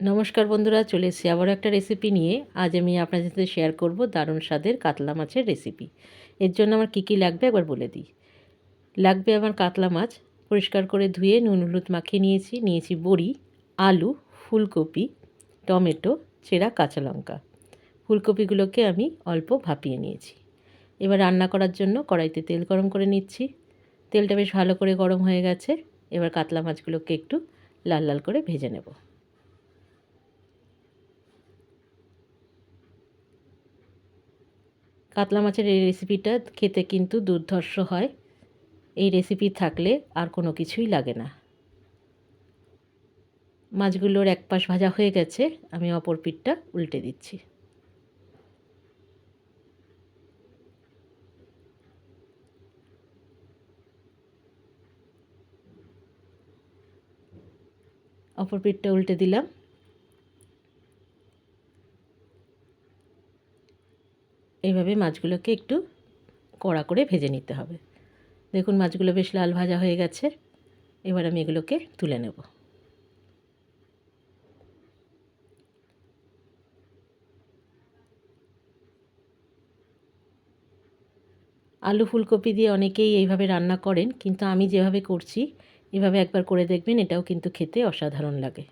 নমস্কার বন্ধুরা, চলে এসেছি আবার একটা রেসিপি নিয়ে। আজ আমি আপনাদের সাথে শেয়ার করব দারুণ স্বাদের কাতলা মাছের রেসিপি এর জন্য আমার কী কী লাগবে একবার বলে দিই। লাগবে আমার কাতলা মাছ, পরিষ্কার করে ধুয়ে নুন হলুদ মাখিয়ে নিয়েছি। নিয়েছি বড়ি, আলু, ফুলকপি, টমেটো, চেরা, কাঁচা লঙ্কা। ফুলকপিগুলোকে আমি অল্প ভাপিয়ে নিয়েছি। এবার রান্না করার জন্য কড়াইতে তেল গরম করে নিচ্ছি। তেলটা বেশ ভালো করে গরম হয়ে গেছে। এবার কাতলা মাছগুলোকে একটু লাল লাল করে ভেজে নেব। কাতলা মাছের এই রেসিপিটা খেতে কিন্তু দুর্ধর্ষ হয়। এই রেসিপি থাকলে আর কোনো কিছুই লাগে না। মাছগুলোর এক পাশ ভাজা হয়ে গেছে, আমি অপর পিঠটা উল্টে দিচ্ছি। অপর পিঠটা উল্টে দিলাম। এইভাবে মাছগুলোকে একটু কড়া করে ভেজে নিতে হবে। দেখুন মাছগুলো বেশ লাল ভাজা হয়ে গেছে। এবার আমি এগুলোকে তুলে নেব। আলু ফুলকপি দিয়ে অনেকেই এইভাবে রান্না করেন, কিন্তু আমি যেভাবে করছি, এভাবে একবার করে দেখবেন এটাও কিন্তু খেতে অসাধারণ লাগে।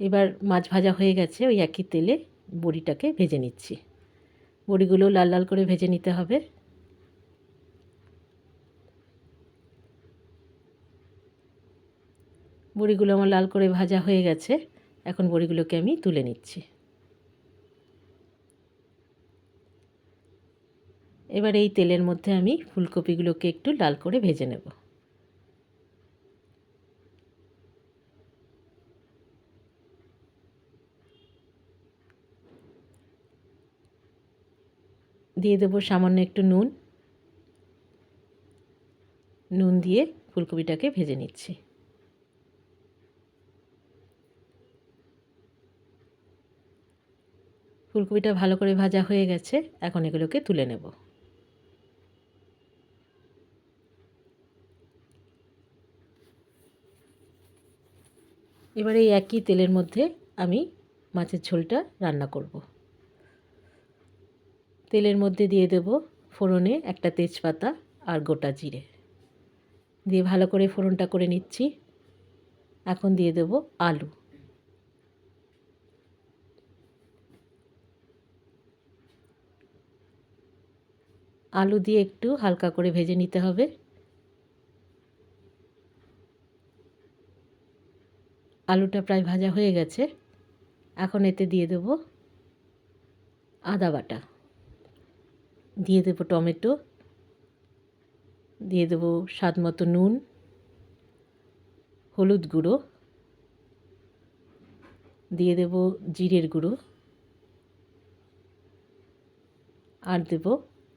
এবার মাছ ভাজা হয়ে গেছে, ওই একই তেলে বড়িটাকে ভেজে নিচ্ছি। বড়িগুলো লাল লাল করে ভেজে নিতে হবে। বড়িগুলো আমার লাল করে ভাজা হয়ে গেছে। এখন বড়িগুলোকে আমি তুলে নিচ্ছি। এবার এই তেলের মধ্যে আমি ফুলকপিগুলোকে একটু লাল করে ভেজে নেব। দিয়ে দেবো সামান্য একটু নুন। নুন দিয়ে ফুলকপিটাকে ভেজে নিচ্ছি। ফুলকপিটা ভালো করে ভাজা হয়ে গেছে, এখন এগুলোকে তুলে নেব। এবারে এই একই তেলের মধ্যে আমি মাছের ঝোলটা রান্না করব। তেলের মধ্যে দিয়ে দেব ফোড়নে একটা তেজপাতা আর গোটা জিরে। দিয়ে ভালো করে ফোড়নটা করে নিচ্ছি। এখন দিয়ে দেব আলু। আলু দিয়ে একটু হালকা করে ভেজে নিতে হবে। আলুটা প্রায় ভাজা হয়ে গেছে। এখন এতে দিয়ে দেব আদা বাটা। দিয়ে দেবো টমেটো, দিয়ে দেবো স্বাদ মতো নুন, হলুদ গুঁড়ো, দিয়ে দেব জিরের গুঁড়ো, আর দেব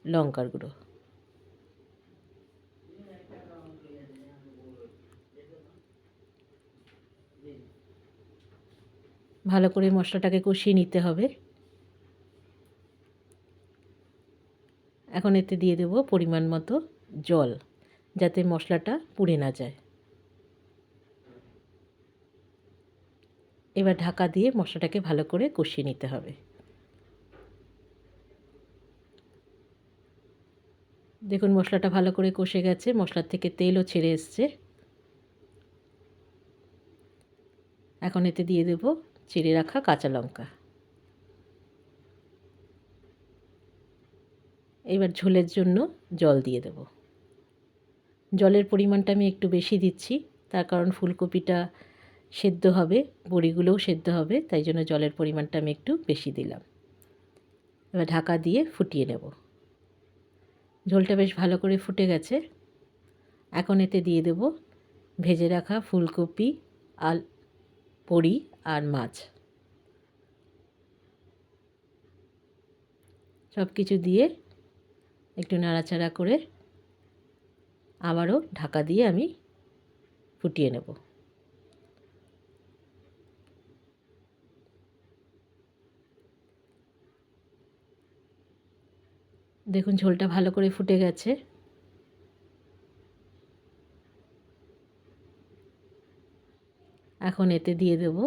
লঙ্কার গুঁড়ো। ভালো করে মশলাটাকে কষিয়ে নিতে হবে। এখন এতে দিয়ে দেব পরিমাণ মতো জল, যাতে মশলাটা পুড়ে না যায়। এবার ঢাকা দিয়ে মশলাটাকে ভালো করে কষিয়ে নিতে হবে। দেখুন, মশলাটা ভালো করে কষে গেছে, মশলার থেকে তেলও ছেড়ে এসছে। এখন এতে দিয়ে দেব চিড়ে রাখা কাঁচা লঙ্কা। এবার ঝোলের জন্য জল দিয়ে দেব। জলের পরিমাণটা আমি একটু বেশি দিচ্ছি, তার কারণ ফুলকপিটা সেদ্ধ হবে, বড়িগুলোও সেদ্ধ হবে, তাই জন্য জলের পরিমাণটা আমি একটু বেশি দিলাম। এবার ঢাকা দিয়ে ফুটিয়ে নেব। ঝোলটা বেশ ভালো করে ফুটে গেছে। এখন এতে দিয়ে দেব ভেজে রাখা ফুলকপি, আল, বড়ি আর মাছ। সব কিছু দিয়ে একটু নাড়াচাড়া করে আবারও ঢাকা দিয়ে আমি ফুটিয়ে নেব। দেখুন, ঝোলটা ভালো করে ফুটে গেছে। এখন এতে দিয়ে দেব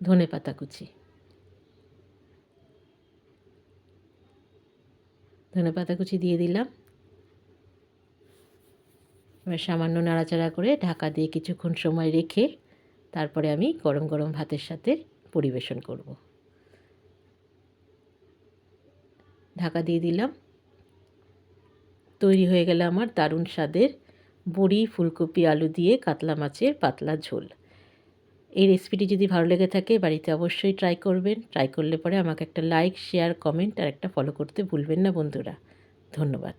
ধনে পাতা কুচি। ধনে পাতা কুচি দিয়ে দিলাম। এবার সামান্য নাড়াচাড়া করে ঢাকা দিয়ে কিছুক্ষণ সময় রেখে তারপরে আমি গরম গরম ভাতের সাথে পরিবেশন করব। ঢাকা দিয়ে দিলাম। তৈরি হয়ে গেল আমার দারুণ স্বাদের বড়ি, ফুলকপি, আলু দিয়ে কাতলা মাছের পাতলা ঝোল। এই রেসিপিটি যদি ভালো লেগে থাকে, বাড়িতে অবশ্যই ট্রাই করবেন। ট্রাই করলে পরে আমাকে একটা লাইক শেয়ার কমেন্ট আর একটা ফলো করতে ভুলবেন না বন্ধুরা। ধন্যবাদ।